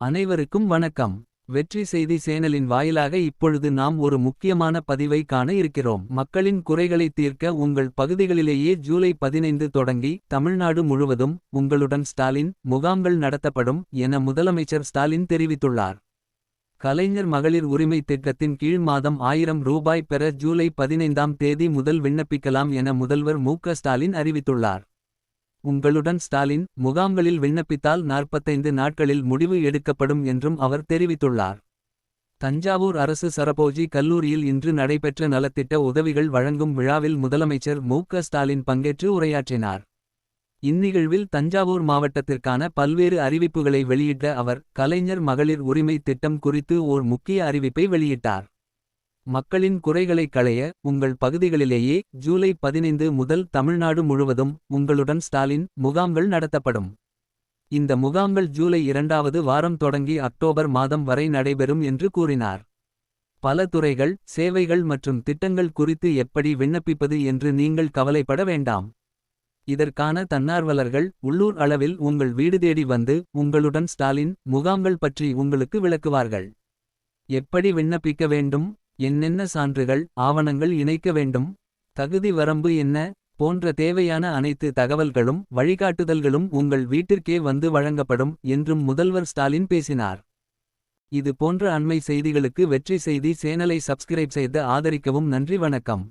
அனைவருக்கும் வணக்கம். வெற்றி செய்தி சேனலின் வாயிலாக இப்பொழுது நாம் ஒரு முக்கியமான பதிவை காண இருக்கிறோம். மக்களின் குறைகளை தீர்க்க உங்கள் பகுதிகளிலேயே ஜூலை பதினைந்து தொடங்கி தமிழ்நாடு முழுவதும் உங்களுடன் ஸ்டாலின் முகாம்கள் நடத்தப்படும் என முதலமைச்சர் ஸ்டாலின் தெரிவித்துள்ளார். கலைஞர் மகளிர் உரிமை திட்டத்தின் கீழ் மாதம் ஆயிரம் ரூபாய் பெற ஜூலை பதினைந்தாம் தேதி முதல் விண்ணப்பிக்கலாம் என முதல்வர் மு க ஸ்டாலின் அறிவித்துள்ளார். உங்களுடன் ஸ்டாலின் முகாம்களில் விண்ணப்பித்தால் நாற்பத்தைந்து நாட்களில் முடிவு எடுக்கப்படும் என்றும் அவர் தெரிவித்துள்ளார். தஞ்சாவூர் அரசு சரபோஜி கல்லூரியில் இன்று நடைபெற்ற நலத்திட்ட உதவிகள் வழங்கும் விழாவில் முதலமைச்சர் மு. ஸ்டாலின் பங்கேற்று உரையாற்றினார். இந்நிகழ்வில் தஞ்சாவூர் மாவட்டத்திற்கான பல்வேறு அறிவிப்புகளை வெளியிட்ட அவர் கலைஞர் மகளிர் உரிமை திட்டம் குறித்து ஓர் முக்கிய அறிவிப்பை வெளியிட்டார். மக்களின் குறைகளை களைய உங்கள் பகுதிகளிலேயே ஜூலை பதினைந்து முதல் தமிழ்நாடு முழுவதும் உங்களுடன் ஸ்டாலின் முகாம்கள் நடத்தப்படும். இந்த முகாம்கள் ஜூலை இரண்டாவது வாரம் தொடங்கி அக்டோபர் மாதம் வரை நடைபெறும் என்று கூறினார். பல துறைகள் சேவைகள் மற்றும் திட்டங்கள் குறித்து எப்படி விண்ணப்பிப்பது என்று நீங்கள் கவலைப்பட வேண்டாம். இதற்கான தன்னார்வலர்கள் உள்ளூர் அளவில் உங்கள் வீடு தேடி வந்து உங்களுடன் ஸ்டாலின் முகாம்கள் பற்றி உங்களுக்கு விளக்குவார்கள். எப்படி விண்ணப்பிக்க வேண்டும்? என்னென்ன சான்றுகள் ஆவணங்கள் இணைக்க வேண்டும் தகுதி வரம்பு என்ன போன்ற தேவையான அனைத்து தகவல்களும் வழிகாட்டுதல்களும் உங்கள் வீட்டிற்கே வந்து வழங்கப்படும் என்றும் முதல்வர் ஸ்டாலின் பேசினார். இது போன்ற அண்மை செய்திகளுக்கு வெற்றி செய்தி சேனலை சப்ஸ்கிரைப் செய்து ஆதரிக்கவும் நன்றி வணக்கம்.